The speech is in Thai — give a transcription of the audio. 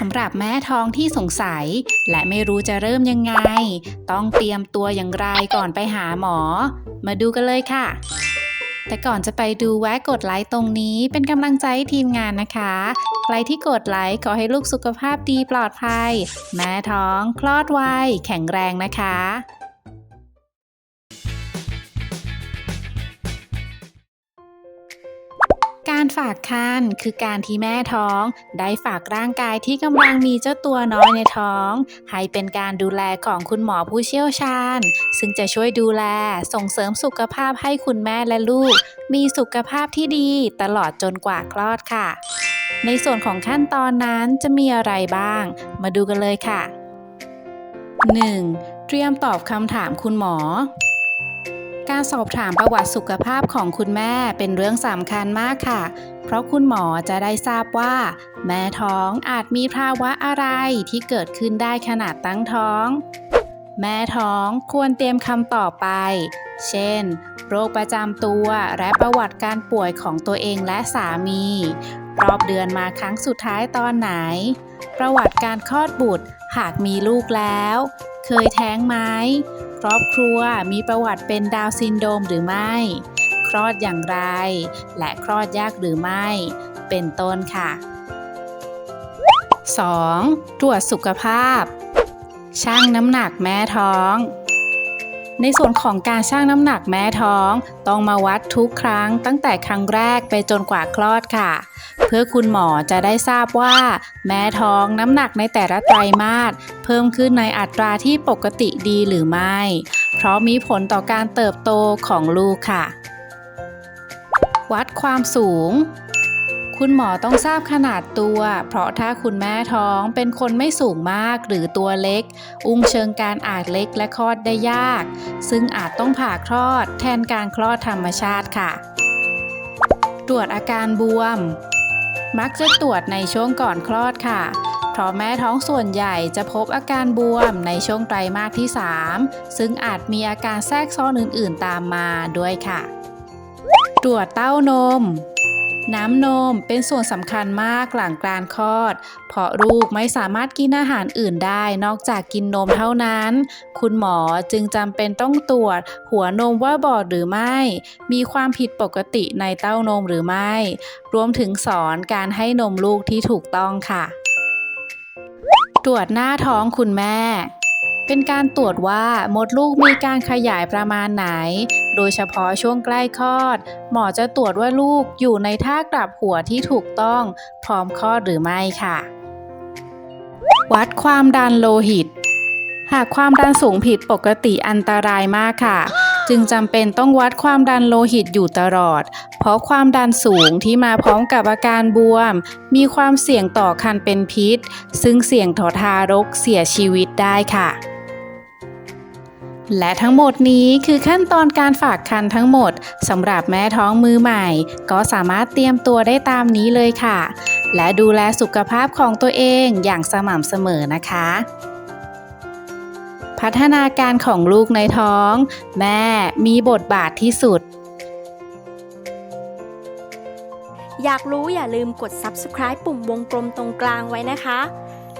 สำหรับแม่ท้องที่สงสัย และไม่รู้จะเริ่มยังไง ต้องเตรียมตัวอย่างไรก่อนไปหาหมอ มาดูกันเลยค่ะ แต่ก่อนจะไปดูแวะกดไลค์ตรงนี้เป็นกำลังใจทีมงานนะคะ ใครที่กดไลค์ขอให้ลูกสุขภาพดีปลอดภัย แม่ท้องคลอดไวแข็งแรงนะคะ การฝากคันคือการที่แม่ท้อง ได้ฝากร่างกายที่กำลังมีเจ้าตัวน้อยในท้อง ให้เป็นการดูแลของคุณหมอผู้เชี่ยวชาญ ซึ่งจะช่วยดูแลส่งเสริมสุขภาพให้คุณแม่และลูก มีสุขภาพที่ดีตลอดจนกว่าคลอดค่ะ ในส่วนของขั้นตอนนั้นจะมีอะไรบ้าง มาดูกันเลยค่ะ 1. เตรียมตอบคำถามคุณหมอ การสอบถามประวัติสุขภาพของคุณแม่เป็นเรื่องสำคัญมากค่ะ เพราะคุณหมอจะได้ทราบว่า แม่ท้องอาจมีภาวะอะไรที่เกิดขึ้นได้ขนาดตั้งท้อง แม่ท้องควรเตรียมคำตอบไป เช่น โรคประจำตัวและประวัติการป่วยของตัวเองและสามี รอบเดือนมาครั้งสุดท้ายตอนไหน ประวัติการคลอดบุตรหากมีลูกแล้ว เคยแท้งไหม ครอบครัวมีประวัติเป็นดาวซินโดรมหรือไม่ คลอดอย่างไร และคลอดยากหรือไม่ เป็นต้นค่ะ 2. ตรวจสุขภาพชั่งน้ำหนักแม่ท้อง ในส่วนของการชั่งน้ำหนักแม่ท้อง ต้องมาวัดทุกครั้งตั้งแต่ครั้งแรกไปจนกว่าคลอดค่ะ เพื่อคุณหมอจะได้ทราบว่า แม่ท้องน้ำหนักในแต่ละไตรมาสเพิ่มขึ้นในอัตราที่ปกติดีหรือไม่ เพราะมีผลต่อการเติบโตของลูกค่ะ วัดความสูงคุณหมอต้องทราบขนาดตัว เพราะถ้าคุณแม่ท้องเป็นคนไม่สูงมากหรือตัวเล็ก อุ้งเชิงการอาจเล็กและคลอดได้ยาก ซึ่งอาจต้องผ่าคลอดแทนการคลอดธรรมชาติค่ะ ตรวจอาการบวม มักจะตรวจในช่วงก่อนคลอดค่ะ เพราะแม่ท้องส่วนใหญ่จะพบอาการบวมในช่วงไตรมาสที่ 3 ซึ่งอาจมีอาการแทรกซ้อนอื่นๆตามมาด้วยค่ะ ตรวจเต้านม น้ำนมเป็นส่วนสำคัญมากหลังการคลอด เพราะลูกไม่สามารถกินอาหารอื่นได้นอกจากกินนมเท่านั้น คุณหมอจึงจำเป็นต้องตรวจ หัวนมว่าบอดหรือไม่ มีความผิดปกติในเต้านมหรือไม่ รวมถึงสอนการให้นมลูกที่ถูกต้องค่ะ ตรวจหน้าท้องคุณแม่เป็นการตรวจว่ามดลูกมีการขยายประมาณไหน โดยเฉพาะช่วงใกล้คลอด หมอจะตรวจว่าลูกอยู่ในท่ากลับหัวที่ถูกต้อง พร้อมคลอดหรือไม่ค่ะ วัดความดันโลหิต หากความดันสูงผิดปกติอันตรายมากค่ะจึงจำเป็นต้องวัดความดันโลหิตอยู่ตลอด เพราะความดันสูงที่มาพร้อมกับอาการบวม มีความเสี่ยงต่อคันเป็นพิษ ซึ่งเสี่ยงต่อทารกเสียชีวิตได้ค่ะ และทั้งหมดนี้คือขั้นตอนการฝากคันทั้งหมดสำหรับแม่ท้องมือใหม่ ก็สามารถเตรียมตัวได้ตามนี้เลยค่ะ และดูแลสุขภาพของตัวเองอย่างสม่ำเสมอนะคะ พัฒนาการของลูกในท้อง แม่มีบทบาทที่สุด อยากรู้อย่าลืมกด subscribe ปุ่มวงกลมตรงกลางไว้นะคะ